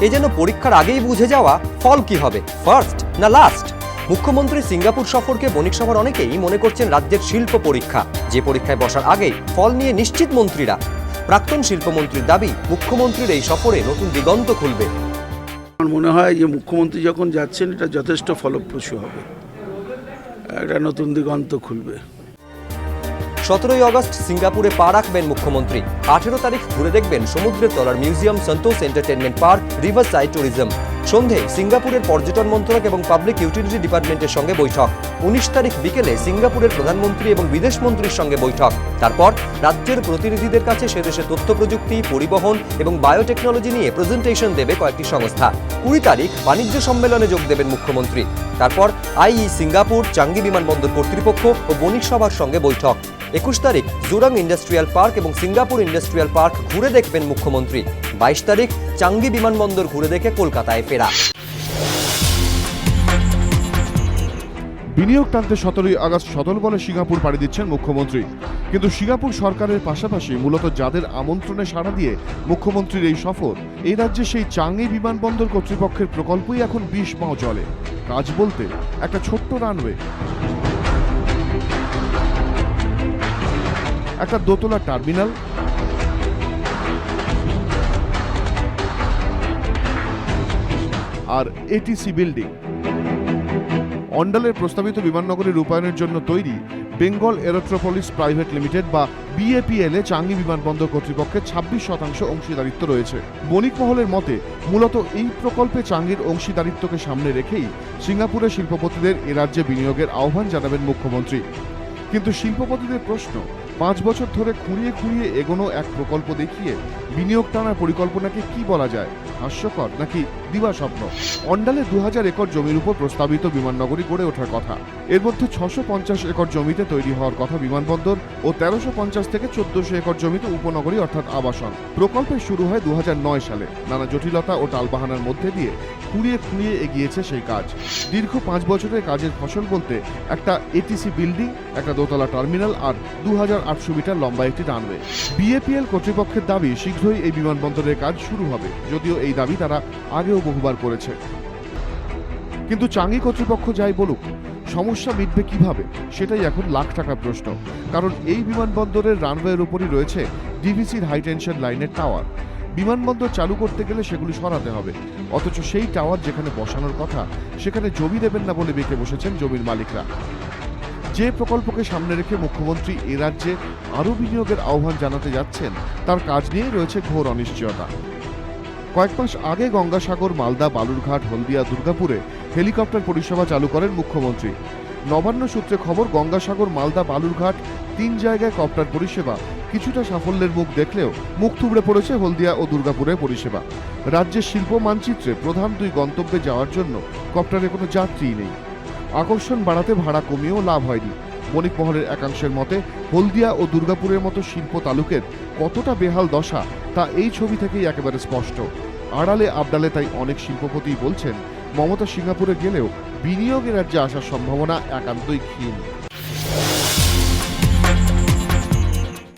এ যেন পরীক্ষার আগেই বুঝে যাওয়া ফল কি হবে ফার্স্ট না লাস্ট মুখ্যমন্ত্রী সিঙ্গাপুর সফরকে বণিক সভার অনেকেই মনে করছেন রাজ্যের শিল্প পরীক্ষা। যে পরীক্ষায় বসার আগেই ফল নিয়ে নিশ্চিত মন্ত্রীরা। প্রাক্তন শিল্পমন্ত্রীর দাবি, মুখ্যমন্ত্রীর এই সফরে নতুন দিগন্ত খুলবে। আমার মনে হয় যে মুখ্যমন্ত্রী যখন যাচ্ছেন, এটা যথেষ্ট ফলপ্রসূ হবে। একটা নতুন দিগন্ত খুলবে। সতেরোই আগস্ট সিঙ্গাপুরে পা রাখবেন মুখ্যমন্ত্রী। আঠেরো তারিখ ঘুরে দেখবেন সমুদ্রের তলার museum Sentosa entertainment park river side tourism. সন্ধে সিঙ্গাপুরের পর্যটন মন্ত্রক এবং পাবলিক ইউটিলিটি ডিপার্টমেন্টের সঙ্গে বৈঠক। উনিশ তারিখ বিকেলে সিঙ্গাপুরের প্রধানমন্ত্রী এবং বিদেশ মন্ত্রীর সঙ্গে বৈঠক। তারপর রাজ্যের প্রতিনিধিদের কাছে সে দেশে তথ্য প্রযুক্তি, পরিবহন এবং বায়োটেকনোলজি নিয়ে প্রেজেন্টেশন দেবে কয়েকটি সংস্থা। কুড়ি তারিখ বাণিজ্য সম্মেলনে যোগ দেবেন মুখ্যমন্ত্রী। তারপর আইই সিঙ্গাপুর, চাঙ্গি বিমানবন্দর কর্তৃপক্ষ ও বণিক সভার সঙ্গে বৈঠক। একুশ তারিখ জুরাং ইন্ডাস্ট্রিয়াল পার্ক এবং সিঙ্গাপুর ইন্ডাস্ট্রিয়াল পার্ক ঘুরে দেখবেন মুখ্যমন্ত্রী। বাইশ তারিখ চাঙ্গি বিমানবন্দর ঘুরে দেখে কলকাতায় ফেরা। বিনিয়োগ টানতে সতেরোই আগস্ট সদল বলে সিঙ্গাপুর পাড়ি দিচ্ছেন মুখ্যমন্ত্রী। কিন্তু সিঙ্গাপুর সরকারের পাশাপাশি মূলত যাদের আমন্ত্রণে সাড়া দিয়ে মুখ্যমন্ত্রীর এই সফর, এই রাজ্যে সেই চাঙ্গি বিমানবন্দর কর্তৃপক্ষের প্রকল্পই এখন বিষ মাও চলে কাজ বলতে একটা ছোট্ট রানওয়ে। একটা দোতলা টার্মিনাল। আর এটিসি বিল্ডিং। অন্ডালের প্রস্তাবিত বিমাননগরী রূপায়ণের জন্য তৈরি বেঙ্গল এরোট্রোপলিস প্রাইভেট লিমিটেড বা বিএপিএল এ চাঙ্গি বিমানবন্দর কর্তৃপক্ষের ছাব্বিশ শতাংশ অংশীদারিত্ব রয়েছে। বণিক মহলের মতে, মূলত এই প্রকল্পে চাঙ্গির অংশীদারিত্বকে সামনে রেখেই সিঙ্গাপুরের শিল্পপতিদের এ রাজ্যে বিনিয়োগের আহ্বান জানাবেন মুখ্যমন্ত্রী। কিন্তু শিল্পপতিদের প্রশ্ন পাঁচ বছর ধরে খুঁড়িয়ে খুঁড়িয়ে এগোনো এক প্রকল্প দেখিয়ে বিনিয়োগ টানার পরিকল্পনাকে কি বলা যায়? হাস্যকর, নাকি দিবা স্বপ্ন। অন্ডালে দু হাজার একর জমির উপর প্রস্তাবিত বিমাননগরী গড়ে ওঠার কথা। এর মধ্যে ছশো একর জমিতে তৈরি হওয়ার কথা বিমানবন্দর ও তেরোশো পঞ্চাশ থেকে চোদ্দশো একর জমিতে উপনগরী অর্থাৎ আবাসন। প্রকল্পের শুরু হয় দু সালে। নানা জটিলতা ও টালবাহানার মধ্যে দিয়ে খুঁড়িয়ে খুঁড়িয়ে এগিয়েছে সেই কাজ। দীর্ঘ পাঁচ বছরের কাজের ফসল বলতে একটা এটিসি বিল্ডিং, একটা দোতলা টার্মিনাল আর দু হাজার আটশো মিটার লম্বা একটি রানওয়ে। বিএপিএল কর্তৃপক্ষের দাবি, শীঘ্রই এই বিমানবন্দরের কাজ শুরু হবে। যদিও এই দাবি তারা আগেও বহুবার করেছে। কিন্তু চাঙ্গি কর্তৃপক্ষ যাই বলুক, সমস্যা মিটবে কীভাবে, সেটাই এখন লাখ টাকার প্রশ্ন। কারণ এই বিমানবন্দরের রানওয়ের উপরই রয়েছে ডিভিসির হাই টেনশন লাইনের টাওয়ার। বিমানবন্দর চালু করতে গেলে সেগুলি সরাতে হবে। অথচ সেই টাওয়ার যেখানে বসানোর কথা, সেখানে জমি দেবেন না বলে বেঁকে বসেছেন জমির মালিকরা। যে প্রকল্পকে সামনে রেখে মুখ্যমন্ত্রী এ রাজ্যে আরও বিনিয়োগের আহ্বান জানাতে যাচ্ছেন, তার কাজ নিয়ে রয়েছে ঘোর অনিশ্চয়তা। কয়েক মাস আগে গঙ্গাসাগর, মালদা, বালুরঘাট, হলদিয়া, দুর্গাপুরে হেলিকপ্টার পরিষেবা চালু করেন মুখ্যমন্ত্রী। নবান্ন সূত্রে খবর, গঙ্গাসাগর, মালদা, বালুরঘাট তিন জায়গায় কপ্টার পরিষেবা। কিছুটা সাফল্যের মুখ দেখলেও মুখ থুবড়ে পড়েছে হলদিয়া ও দুর্গাপুরের পরিষেবা। রাজ্যের শিল্প মানচিত্রে প্রধান দুই গন্তব্যে যাওয়ার জন্য কপ্টারে কোনো যাত্রীই নেই। আকর্ষণ বাড়াতে ভাড়া কমিয়েও লাভ হয়নি। বণিক মহলের একাংশের মতে, হলদিয়া ও দুর্গাপুরের মতো শিল্প তালুকের কতটা বেহাল দশা তা এই ছবি থেকেই একেবারে স্পষ্ট। আড়ালে আবডালে তাই অনেক শিল্পপতি বলছেন, মমতা সিঙ্গাপুরে গেলেও বিনিয়োগের রাজ্যে আসার সম্ভাবনা একান্তই ক্ষীণ।